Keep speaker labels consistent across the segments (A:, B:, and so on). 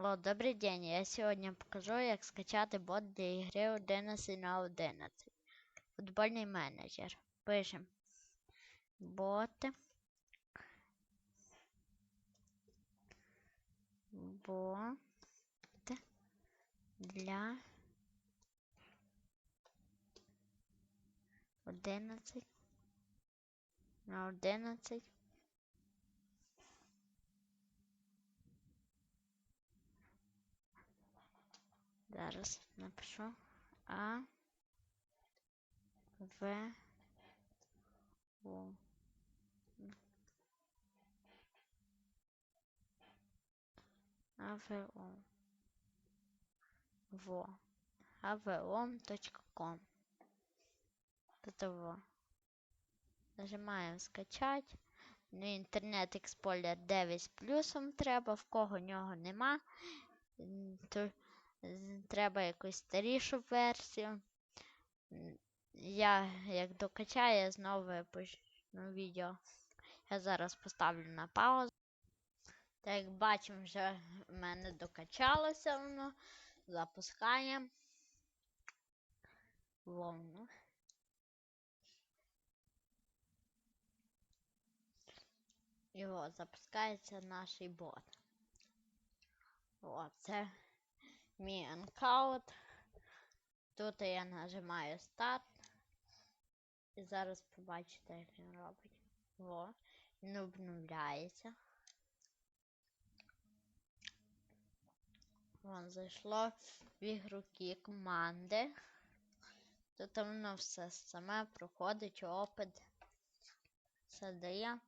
A: Алло, добрий день. Я сьогодні покажу, як скачати бот для ігри 11 на 11. Футбольний менеджер. Пишемо бот. Бот для 11 на 11. Зараз напишу А В О. АВО. Во. avon.com. Готово. Нажимаємо скачати. Ну, інтернет Explorer 9 з плюсом треба, в кого нього нема. Треба якусь старішу версію. Я як докачаю, я знову почну відео. Я зараз поставлю на паузу. Так як бачимо, вже в мене докачалося воно. Запускаємо. Вовну. І от запускається наш бот. О, це мій анкаут. Тут я нажимаю старт. І зараз побачите, як він робить. О, він обновляється. Вон зайшло в ігроки команди. Тут воно все саме проходить опит. Все дає.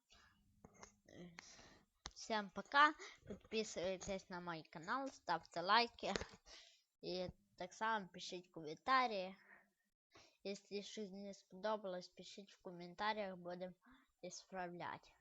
A: Всем пока. Підписуйтесь на мой канал, ставте лайки. І так само пишіть коментарі. Якщо щось не сподобалось, пишіть в коментарях, будемо ісправляти.